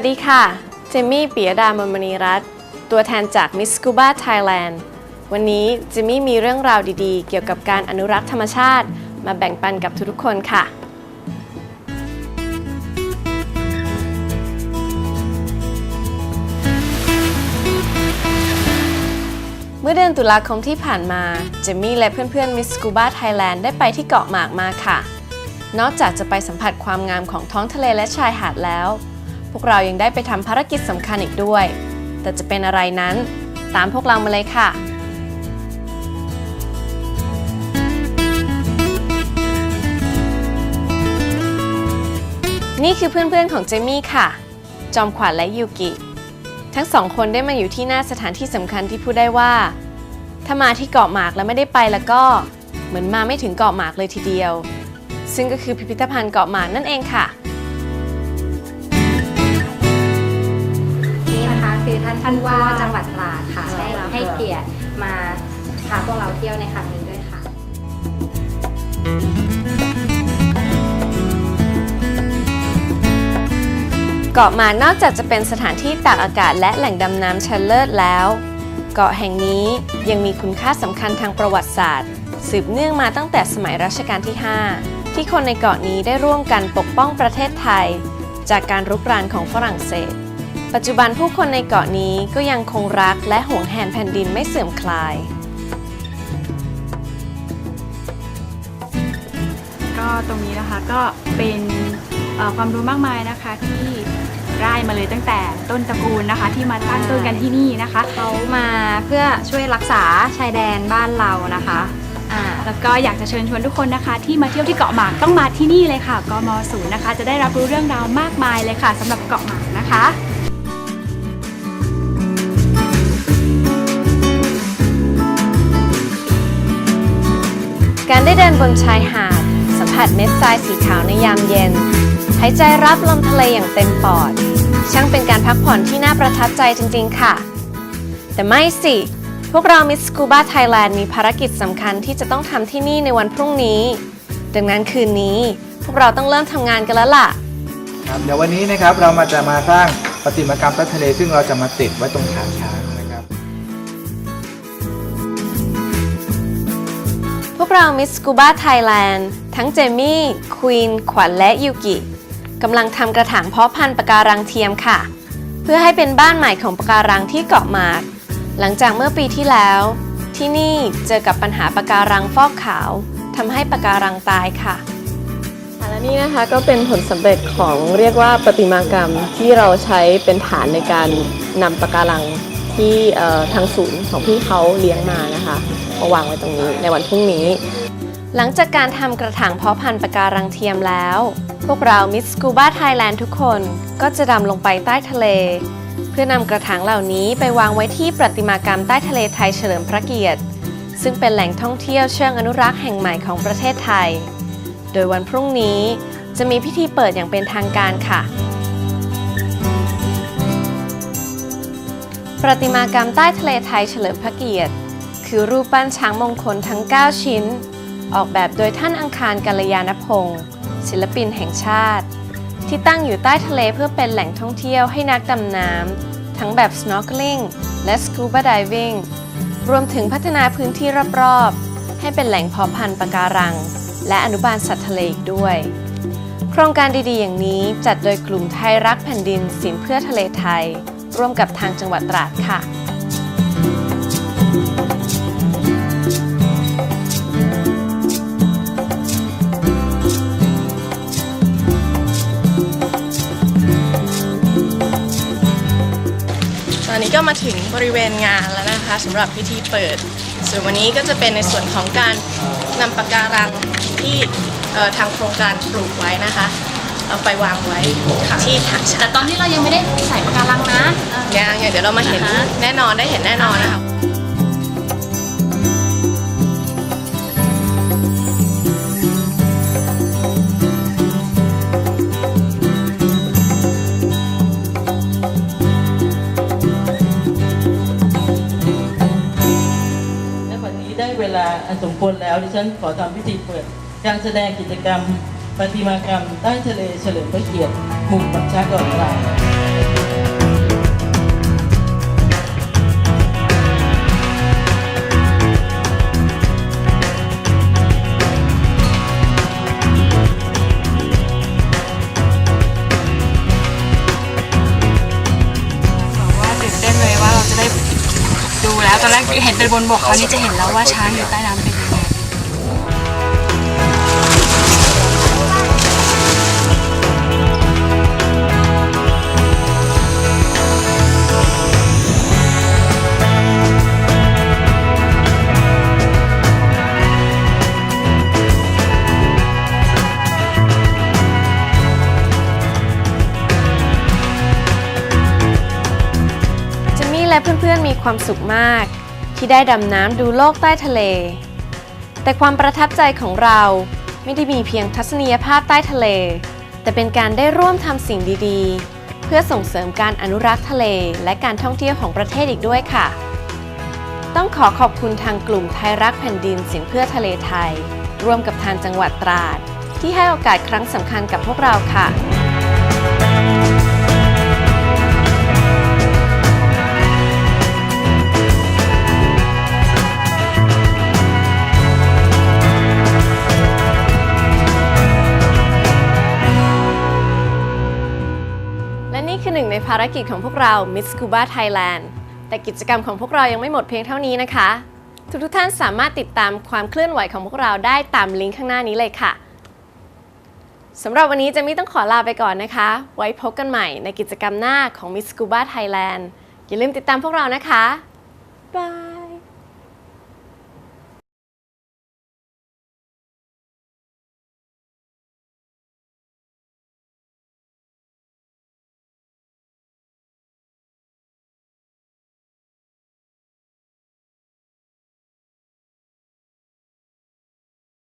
วัสดีค่ะ เจมี่ปิยดามนมณีรัตน์ตัวแทนจาก Miss Scuba Thailand วันนี้เจมี่มีเรื่องราวดีๆ เกี่ยวกับการอนุรักษ์ธรรมชาติ มาแบ่งปันกับทุกๆคนค่ะ เมื่อเดือนตุลาคมที่ผ่านมา เจมี่และเพื่อนๆ Miss Scuba Thailand ได้ไปที่เกาะหมากมาค่ะ นอกจากจะไปสัมผัสความงามของท้องทะเลและชายหาดแล้ว พวกเรายังได้ไปทำภารกิจสำคัญอีกด้วย แต่จะเป็นอะไรนั้น ตามพวกเรามาเลยค่ะ นี่คือเพื่อนๆของเจมี่ค่ะ จอมขวัญและยูกิ ทั้งสองคนได้มาอยู่ที่หน้าสถานที่สำคัญที่พูดได้ว่า ถ้ามาที่เกาะหมากแล้วไม่ได้ไปแล้วก็ เหมือนมาไม่ถึงเกาะหมากเลยทีเดียว ซึ่งก็คือพิพิธภัณฑ์เกาะหมากนั่นเองค่ะ ท่านท่านว่าจังหวัดตราดค่ะได้ให้เกียรติมาพาพวกเราเที่ยวในครั้งนี้ด้วยค่ะ เกาะหมากนอกจากจะเป็นสถานที่ตากอากาศและแหล่งดำน้ำชั้นเลิศแล้ว เกาะแห่งนี้ยังมีคุณค่าสำคัญทางประวัติศาสตร์ สืบเนื่องมาตั้งแต่สมัยรัชกาลที่ 5 ที่คนในเกาะนี้ได้ร่วมกันปกป้องประเทศไทย จากการรุกรานของฝรั่งเศส ปัจจุบันผู้คนในเกาะนี้ก็ยังคงรักและหวงแหนแผ่นดินไม่เสื่อมคลาย ก็ตรงนี้นะคะก็เป็นความรู้มากมายนะคะที่ได้มาเลยตั้งแต่ต้นตระกูลนะคะ ที่มาตั้งต้นกันที่นี่นะคะเขามาเพื่อช่วยรักษาชายแดนบ้านเรานะคะอ่าแล้วก็อยากจะเชิญชวนทุกคนนะคะ ที่มาเที่ยวที่เกาะหมากต้องมาที่นี่เลยค่ะกมศูนย์นะคะ จะได้รับรู้เรื่องราวมากมายเลยค่ะสำหรับเกาะหมากนะคะ การได้เดินบนชายหาด สัมผัสเม็ดทรายสีขาวในยามเย็น หายใจรับลมทะเลอย่างเต็มปอด ช่างเป็นการพักผ่อนที่น่าประทับใจจริงๆค่ะ แต่ไม่สิ พวกเรามิสกูบาไทยแลนด์มีภารกิจสำคัญที่จะต้องทำที่นี่ในวันพรุ่งนี้ ดังนั้นคืนนี้พวกเราต้องเริ่มทำงานกันแล้วล่ะ ครับเดี๋ยววันนี้นะครับเรามาจะมาสร้างประติมากรรมใต้ทะเลซึ่งเราจะมาติดไว้ตรงฐานช้าง วกเรามิสกูบาไทยแลนด์ทั้งเจมี่ ควีน ขวัญและยูกิกำลังทำกระถางเพาะพันธุ์ปะการังเทียมค่ะ เพื่อให้เป็นบ้านใหม่ของปะการังที่เกาะหมาก หลังจากเมื่อปีที่แล้ว ที่นี่เจอกับปัญหาปะการังฟอกขาวทำให้ปะการังตายค่ะและนี่นะคะก็เป็นผลสำเร็จของเรียกว่าประติมากรรมที่เราใช้เป็นฐานในการนำปะการัง ที่ทางศูนย์ของพี่เขาเลี้ยงมานะคะมาวางไว้ตรงนี้ในวันพรุ่งนี้ หลังจากการทำกระถางเพาะพันธุ์ปะการังเทียมแล้ว พวกเรามิสกูบาไทยแลนด์ทุกคนก็จะดำลงไปใต้ทะเล เพื่อนำกระถางเหล่านี้ไปวางไว้ที่ประติมากรรมใต้ทะเลไทยเฉลิมพระเกียรติ ซึ่งเป็นแหล่งท่องเที่ยวเชิงอนุรักษ์แห่งใหม่ของประเทศไทย โดยวันพรุ่งนี้จะมีพิธีเปิดอย่างเป็นทางการค่ะ ประติมากรรมใต้ทะเลไทยเฉลิมพระเกียรติ คือรูปปั้นช้างมงคลทั้ง 9 ชิ้น ออกแบบโดยท่านอังคารกัลยาณพงศ์ศิลปินแห่งชาติ ที่ตั้งอยู่ใต้ทะเลเพื่อเป็นแหล่งท่องเที่ยวให้นักดำน้ำทั้งแบบ snorkeling และ scuba diving รวมถึงพัฒนาพื้นที่รอบๆ ให้เป็นแหล่งเพาะพันธุ์ปะการัง และอนุบาลสัตว์ทะเลอีกด้วย โครงการดีๆ อย่างนี้จัดโดยกลุ่มไทยรักแผ่นดินสินเพื่อทะเลไทย ร่วมกับทางจังหวัดตราดค่ะตอนนี้ก็มาถึงบริเวณงานแล้วนะคะสำหรับพิธีเปิด ส่วนวันนี้ก็จะเป็นในส่วนของการนำปะการังที่ทางโครงการปลูกไว้นะคะ เอาไปวางไว้ที่ฐานแต่ตอนนี้เรายังไม่ได้ใส่ปะการังนะยังยังเดี๋ยวเรามาเห็นแน่นอนได้เห็นแน่นอนนะคะและวันนี้ได้เวลาอันสมควรแล้วดิฉันขอทำพิธีเปิดการแสดงกิจกรรม ประติมากรรมใต้ทะเลเฉลิมพระเกียรติหมู่ปักช้างเกาะกลางบอกว่าตื่นเต้นเลยว่าเราจะได้ดูแล้วตอนแรกเห็นเป็นบนบกคราวนี้จะเห็นแล้วว่าช้างอยู่ใต้น้ำเป็นยังไง และเพื่อนๆมีความสุขมาก ที่ได้ดำน้ำดูโลกใต้ทะเล แต่ความประทับใจของเราไม่ได้มีเพียงทัศนียภาพใต้ทะเล แต่เป็นการได้ร่วมทำสิ่งดีๆ เพื่อส่งเสริมการอนุรักษ์ทะเลและการท่องเที่ยวของประเทศอีกด้วยค่ะ ต้องขอขอบคุณทางกลุ่มไทยรักแผ่นดินเสียงเพื่อทะเลไทย ร่วมกับทางจังหวัดตราด ที่ให้โอกาสครั้งสำคัญกับพวกเราค่ะ นี่คือหนึ่งในภารกิจของพวกเรา Miss Scuba Thailand แต่กิจกรรมของพวกเรายังไม่หมดเพียงเท่านี้นะคะ ทุกทุกท่านสามารถติดตามความเคลื่อนไหวของพวกเราได้ตามลิงก์ข้างหน้านี้เลยค่ะสำหรับวันนี้เจะมี่ต้องขอลาไปก่อนนะคะ ไว้พบกันใหม่ในกิจกรรมหน้าของ Miss Scuba Thailand อย่าลืมติดตามพวกเรานะคะบาย